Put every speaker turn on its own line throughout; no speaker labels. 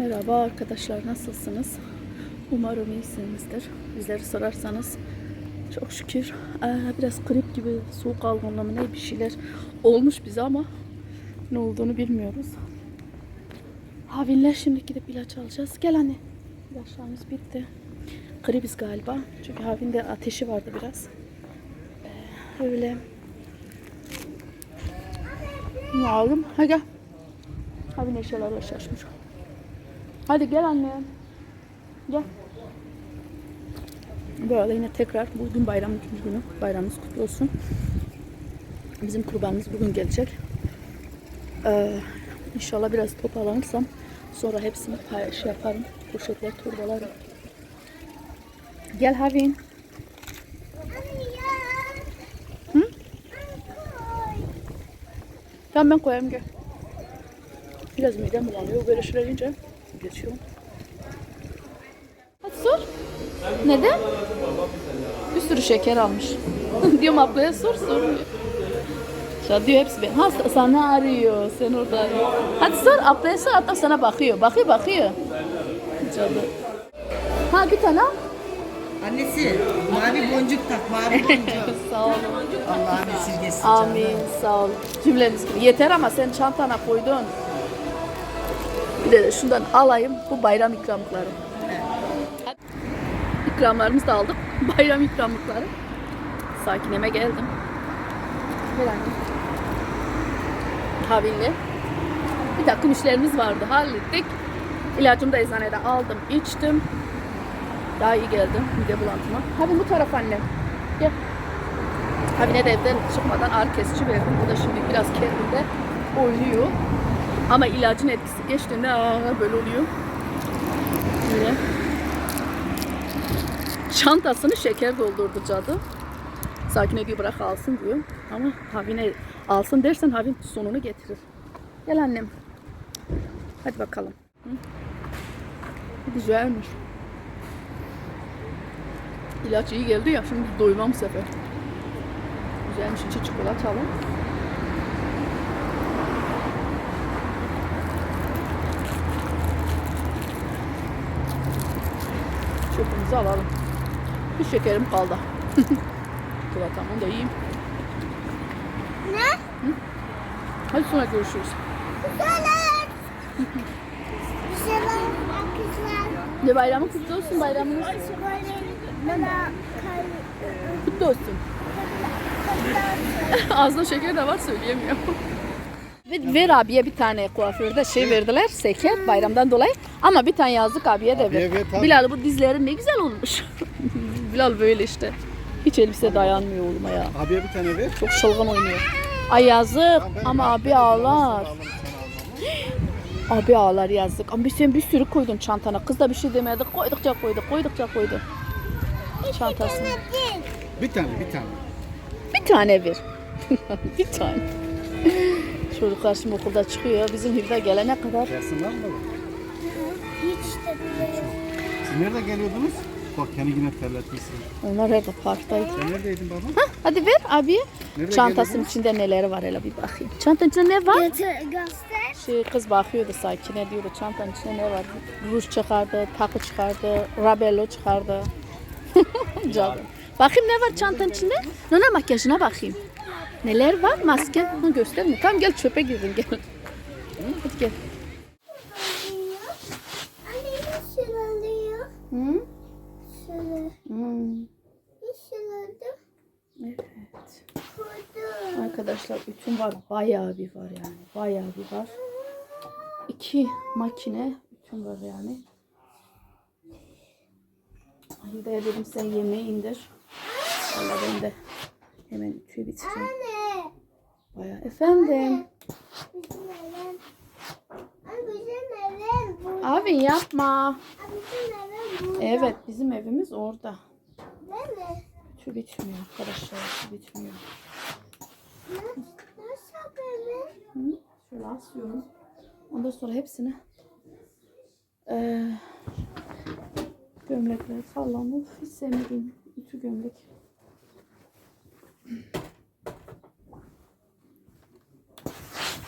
Merhaba arkadaşlar nasılsınız? Umarım iyisinizdir. Bizleri sorarsanız çok şükür biraz grip gibi soğuk algınlığı ne bir şeyler olmuş bize ama ne olduğunu bilmiyoruz. Havinler şimdi gidip ilaç alacağız. Gel anne. İlaçlarımız bitti. Gribiz galiba. Çünkü Havin'de ateşi vardı biraz. Öyle. Ne aldım? Hadi gel. Havin eşyalarla şaşmış. Hadi gel anne. Gel. Bu arada yine tekrar bugün bayram ikinci günü. Bayramınız kutlu olsun. Bizim kurbanımız bugün gelecek. Ee, inşallah biraz toparlanırsam sonra hepsini şey yaparım. Poşetler, torbalarım. Gel Havin. Hı? Tamam ben koyayım gel. Biraz midem bulanıyor. Böyle şeyler yiyince geçiyor. Hadi sor. Neden? Bir sürü şeker almış. Diyorum ablaya sor sor. Ya diyor hepsi benim. Ha sana arıyor. Sen orada. Hadi sor ablaya sor. Hatta sana bakıyor. Bakıyor bakıyor. Cadı. Ha bir tane al.
Annesi mavi boncuk tak mavi boncuk.
Sağ ol.
Allah'ın esirgesin
Amin.
canım.
Sağ ol. Cümleniz gibi. Yeter ama sen çantana koydun. Bir de şundan alayım. Bu bayram ikramlıkları. İkramlarımızı da aldık. Bayram ikramlıkları. Sakineme geldim. Gel anne. Havinle. Bir takım işlerimiz vardı. Hallettik. İlacımı da eczanede aldım. içtim. Daha iyi geldim mide bulantıma. Hadi bu taraf annem. Gel. Habine de evden çıkmadan ağrı kesici verdim. Bu da şimdi biraz kendinde oynuyor. Ama ilacın etkisi geçtiğinde aa, böyle oluyor. Böyle. Çantasını şeker doldurdu cadı. Sakine diyor bırak alsın diyor. Ama Havine alsın dersen Havin sonunu getirir. Gel annem. Hadi bakalım. Hı? Güzelmiş. İlaç iyi geldi ya şimdi doymam bu sefer. Güzelmiş içi çikolatalı. Çöpümüzü alalım. Bir şekerim kaldı. Çikolatamı da yiyeyim.
Ne?
Hadi sonra görüşürüz.
Bir şeyler kızlar.
Ne bayramı kutlu olsun bayramınız. Kutlu olsun. Ağzında şeker de var söyleyemiyorum. Ve ver abiye bir tane kuaförde şey verdiler şeker bayramdan dolayı ama bir tane yazdık abiye de ver.
Abiye ver, tabii.
Bilal bu dizlerin ne güzel olmuş. Bilal böyle işte. Hiç elbise dayanmıyor oğluma ya.
Abiye bir tane ver.
Çok şalgın oynuyor. Ay yazık ama abi ağlar. Abi ağlar yazık. Ama sen bir sürü koydun çantana. Kız da bir şey demedi. Koydukça koydu, koydukça koydu. Çantasını.
Bir tane, bir tane.
Bir tane ver. bir tane. Çocuklar şimdi okulda çıkıyor. Bizim Hivda gelene kadar.
Gelsin var mı baba?
hiç de bilmiyorum.
Siz nerede geliyordunuz? Bak kendi yine terletmişsin.
Onlar hep parktaydı.
Sen neredeydin baba?
Hadi ver abi.
Nerede
Çantasının
geliyordunuz?
içinde neler var hele bir bakayım. Çantanın içinde ne var?
Götür, göster.
Şey kız bakıyordu sakine diyordu çantanın içinde ne var? Ruj çıkardı, takı çıkardı, rabello çıkardı. Canım. Bakayım ne var çantanın içinde? Nana makyajına bakayım. Neler var? Maske. Ha, gösterme. Tamam gel çöpe girdin gel. Hadi gel. Hı? Hmm. Evet. Arkadaşlar ütüm var. Bayağı bir var yani. Bayağı bir var. İki makine ütüm var yani. Ay de dedim sen yemeği indir. Valla ben de hemen ütüyü bitireyim. Bayağı. Efendim. Abi yapma. Evet bizim evimiz orada. Ütü bitmiyor arkadaşlar. Ütü bitmiyor.
Nasıl?
Hı? Şöyle asıyorum. Ondan sonra hepsini eee gömlekler falan hiç sevmediğim ütü gömlek.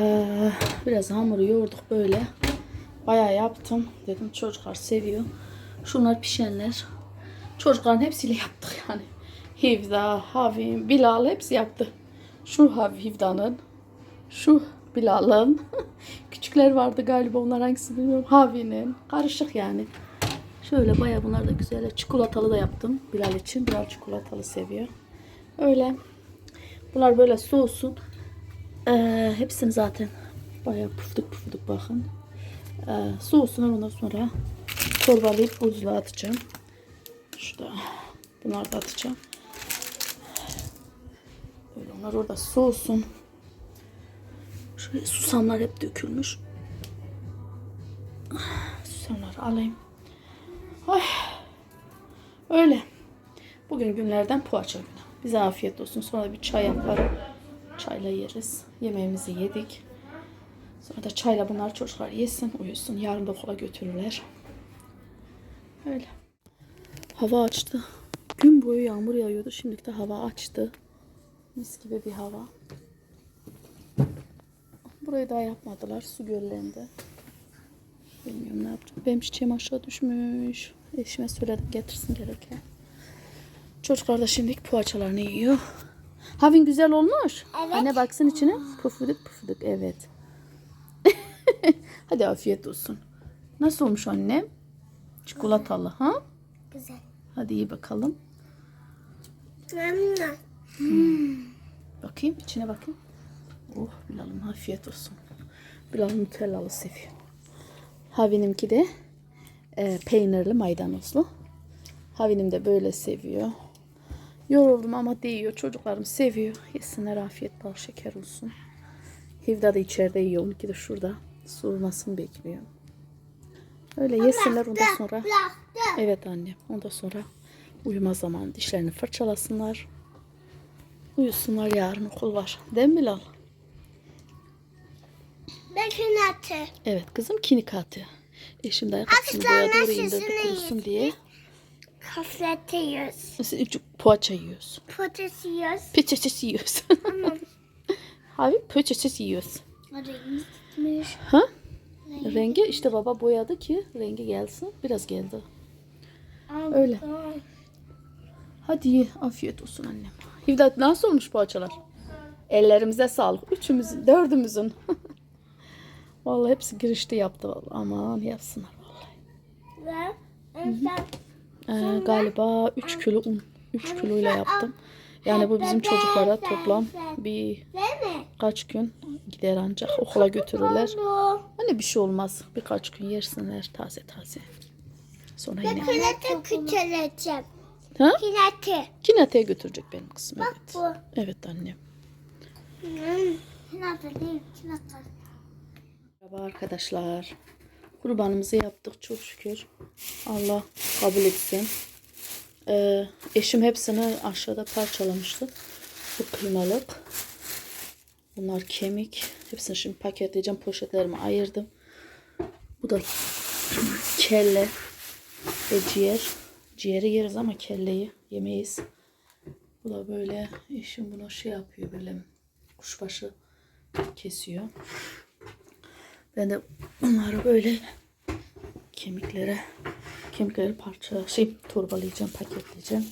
Ee, biraz hamuru yoğurduk böyle. Bayağı yaptım. Dedim çocuklar seviyor. Şunlar pişenler. Çocukların hepsiyle yaptık yani. Hivda, Havim, Bilal hepsi yaptı. Şu Hivda'nın, şu Bilal'ın. Küçükler vardı galiba onlar hangisi bilmiyorum. Havi'nin. Karışık yani. Şöyle bayağı bunlar da güzel. Çikolatalı da yaptım Bilal için. Bilal çikolatalı seviyor. Öyle. Bunlar böyle soğusun. Ee, hepsini zaten bayağı pufuduk pufuduk bakın. Ee, soğusunlar ondan sonra torbalayıp buzluğa atacağım. Şurada bunları da atacağım. Böyle onlar orada soğusun. Şöyle susamlar hep dökülmüş. Susamları alayım. Ay. Öyle. Bugün günlerden poğaça günü. Bize afiyet olsun. Sonra bir çay yaparım. Çayla yeriz. Yemeğimizi yedik. Sonra da çayla bunlar çocuklar yesin, uyusun. Yarın da okula götürürler. Öyle. Hava açtı. Gün boyu yağmur yağıyordu. Şimdi de hava açtı. Mis gibi bir hava. Burayı daha yapmadılar. Su göllerinde. Bilmiyorum ne yapacağım. Benim çiçeğim aşağı düşmüş. Eşime söyledim getirsin gereken. Çocuklar da şimdi poğaçalarını yiyor. Havin güzel olmuş.
Evet.
Anne baksın içine. Pufuduk pufuduk evet. Hadi afiyet olsun. Nasıl olmuş annem? Çikolatalı ha?
Güzel.
Hadi iyi bakalım.
Memnun.
Bakayım içine bakayım. Oh Bilal'ım afiyet olsun. Bilal Nutellalı seviyor. Havinimki de e, peynirli maydanozlu. Havinim de böyle seviyor. Yoruldum ama değiyor. Çocuklarım seviyor. Yesinler afiyet bal şeker olsun. Hivda da içeride yiyor. Onunki de şurada. Soğumasını bekliyor. Öyle yesinler ondan sonra. Evet anne. Ondan sonra uyuma zamanı dişlerini fırçalasınlar. Uyusunlar yarın okul var. Değil mi Bilal?
Bekün atı.
Evet kızım kinikatı. Eşim de ayakkabısını
Hafiften
boya doğru
sesini
indirdi kurusun diye.
Kaflete yiyoruz.
Biz üç poğaça yiyoruz.
Patates yiyoruz.
Patates yiyoruz. Abi patates yiyoruz.
Rengi gitmiş.
Ha? Rengi işte baba boyadı ki rengi gelsin. Biraz geldi. Öyle. Hadi ye. Afiyet olsun annem. Hivdat nasıl olmuş poğaçalar? Ellerimize sağlık. Üçümüzün, dördümüzün. vallahi hepsi girişte yaptı vallahi. Aman yapsınlar vallahi.
Ve en son
Ee, galiba 3 kilo un. 3 kiloyla yaptım. Yani bu bizim çocuklara toplam bir kaç gün gider ancak okula götürürler. Hani bir şey olmaz. Birkaç gün yersinler taze taze. Sonra yine.
Kilete küçüleceğim.
Ha?
Kilete.
Kineteye götürecek benim kızım.
Bak
Evet.
bu.
Evet annem.
Kilete değil. Kilete.
Merhaba arkadaşlar. Kurbanımızı yaptık çok şükür. Allah kabul etsin. Ee, eşim hepsini aşağıda parçalamıştı. Bu kıymalık. Bunlar kemik. Hepsini şimdi paketleyeceğim. Poşetlerimi ayırdım. Bu da kelle ve ciğer. Ciğeri yeriz ama kelleyi yemeyiz. Bu da böyle eşim bunu şey yapıyor böyle kuşbaşı kesiyor. Ben de bunları böyle kemiklere kemikleri parça şey torbalayacağım, paketleyeceğim.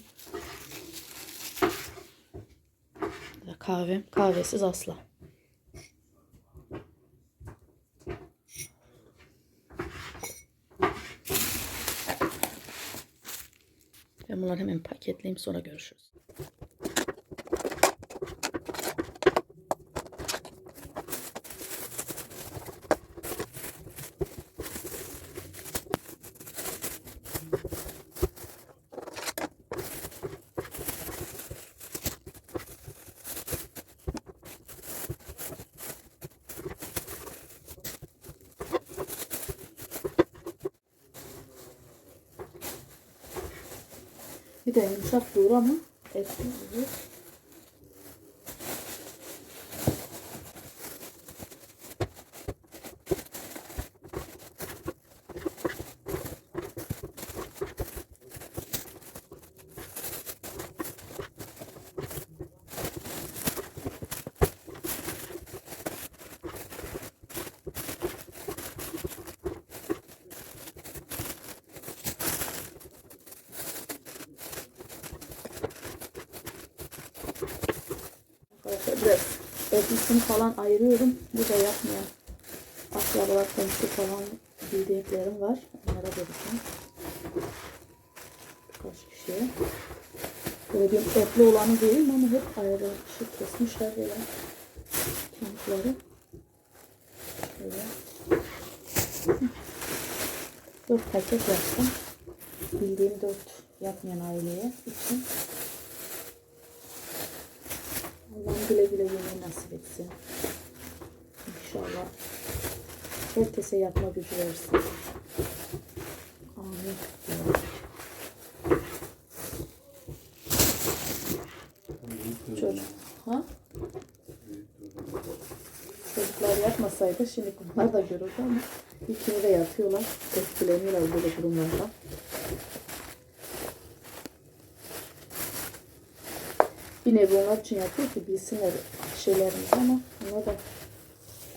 Kahvem. Kahvesiz asla. Ben bunları hemen paketleyeyim sonra görüşürüz. Bir de yumuşak doğru ama etli oluyor. Biraz ofisini falan ayırıyorum. Bu da yapmayan akrabalar, komşu falan bildiklerim var. Onlara vereceğim. Birkaç kişiye. Böyle bir etli olanı değil ama hep ayrı şey kesmişler böyle. Kemikleri. Böyle. Dört paket yaptım. Bildiğim dört yapmayan aileye için. Allah'ım güle güle yemeği nasip etsin. İnşallah. Herkese yapma gücü versin. Amin. Çocuk. Ha? Çocuklar yapmasaydı şimdi bunlar da görürdü ama ikini de yapıyorlar. Etkileniyorlar böyle durumlarda. Bir nevi onlar için yapıyor ki bilsinler şeylerimizi ama onlar da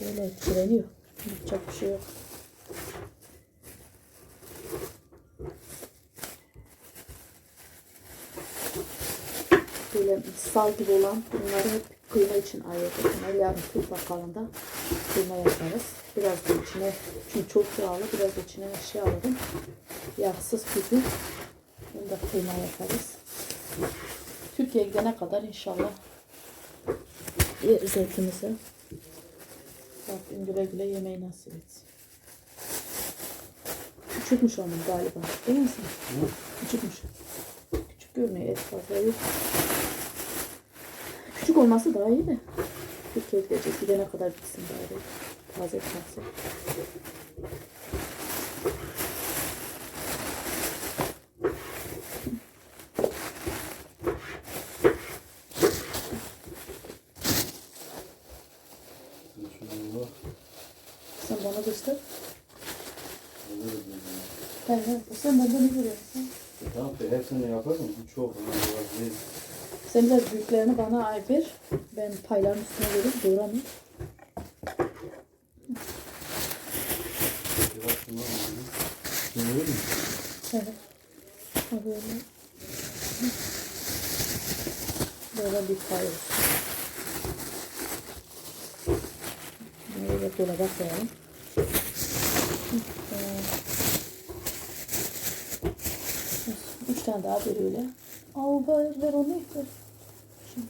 böyle etkileniyor. Yapacak bir şey yok. Böyle sal gibi olan bunları hep kıyma için ayırdık. Yarın Türk bakkalında kıyma yaparız. Biraz da içine, çünkü çok yağlı, biraz da içine şey alırım. Yağsız kuzu. Bunu da kıyma yaparız. Türkiye'ye gidene kadar inşallah yeriz etimizi. Rabbim güle güle yemeği nasip etsin. Küçükmüş onun galiba. Değil mi sen? Küçükmüş. Küçük görünüyor et fazla yok. Küçük olması daha iyi de. Türkiye'ye gidecek. Gidene kadar bitsin bari. Taze taze. Sen bana göster. He he. Sen benden ne görüyorsun?
Tamam be hepsini yaparım. Bu çok önemli değil.
Sen biraz büyüklerini bana ay ver. Ben payların üstüne verip doğramayayım.
Biraz şundan alayım. Verir mi?
Evet. Ha böyle. Böyle bir pay olsun. Böyle dolaba koyalım. Ee, Üç tane daha ver öyle. Al ver, ver onu ver. Şimdi.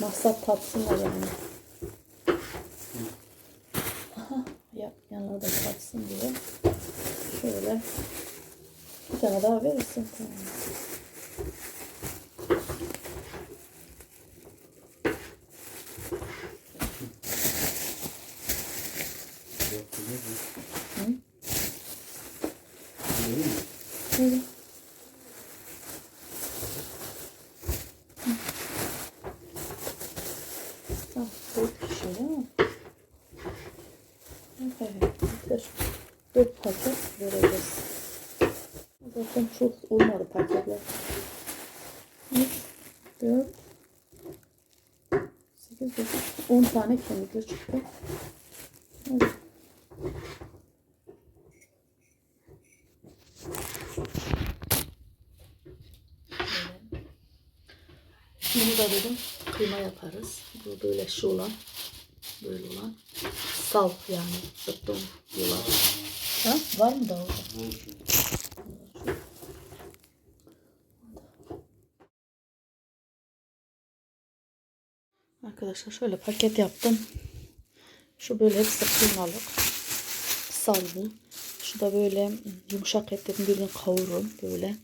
Maksat tatsınlar yani. Aha, yap yanlarda tatsın diye. Şöyle. Bir tane daha verirsin. Tamam.
Yaptınız mı?
Hı?
Verir mi?
Şöyle. Tamam, dört kişi değil mi? Evet, yeter. Vereceğiz. Zaten çok olmadı paketler. Üç, dört, sekiz, dokuz, on tane kemikli çıktı. Evet. Bunu da dedim kıyma yaparız. Bu böyle şu olan, böyle olan. Sal yani. Zıttım diyorlar. Ha? Var mı daha. Arkadaşlar şöyle paket yaptım. Şu böyle hepsi kıymalık. Sallı. Şu da böyle yumuşak et dedim. Birini kavururum böyle.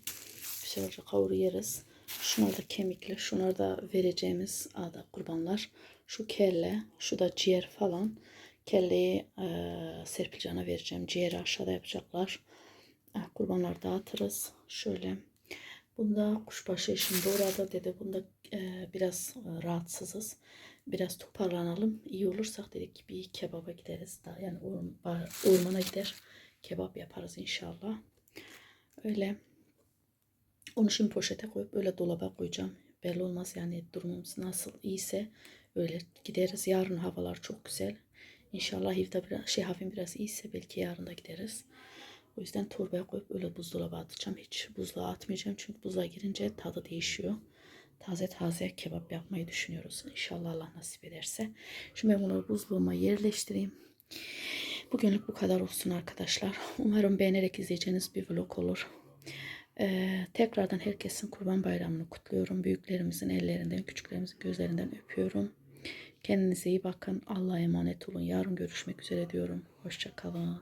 Güzelce kavuru yeriz. Şunlar da kemikli. Şunlar da vereceğimiz ada kurbanlar. Şu kelle. Şu da ciğer falan. Kelleyi e, Serpilcan'a vereceğim. Ciğeri aşağıda yapacaklar. E, kurbanlar dağıtırız. Şöyle. Bunda kuşbaşı eşim doğradı dedi. Bunda e, biraz e, rahatsızız. Biraz toparlanalım. İyi olursak dedik bir kebaba gideriz. Daha yani orman, ormana gider. Kebap yaparız inşallah. Öyle. Onu şimdi poşete koyup öyle dolaba koyacağım. Belli olmaz yani durumumuz nasıl iyiyse öyle gideriz. Yarın havalar çok güzel. İnşallah hafta biraz, şey hafif biraz iyiyse belki yarın da gideriz. O yüzden torbaya koyup öyle buzdolabı atacağım. Hiç buzluğa atmayacağım çünkü buzluğa girince tadı değişiyor. taze taze kebap yapmayı düşünüyoruz. İnşallah Allah nasip ederse. Şimdi ben bunları buzluğuma yerleştireyim. Bugünlük bu kadar olsun arkadaşlar. Umarım beğenerek izleyeceğiniz bir vlog olur. Ee, tekrardan herkesin kurban bayramını kutluyorum. Büyüklerimizin ellerinden, küçüklerimizin gözlerinden öpüyorum. Kendinize iyi bakın. Allah'a emanet olun. Yarın görüşmek üzere diyorum. Hoşçakalın.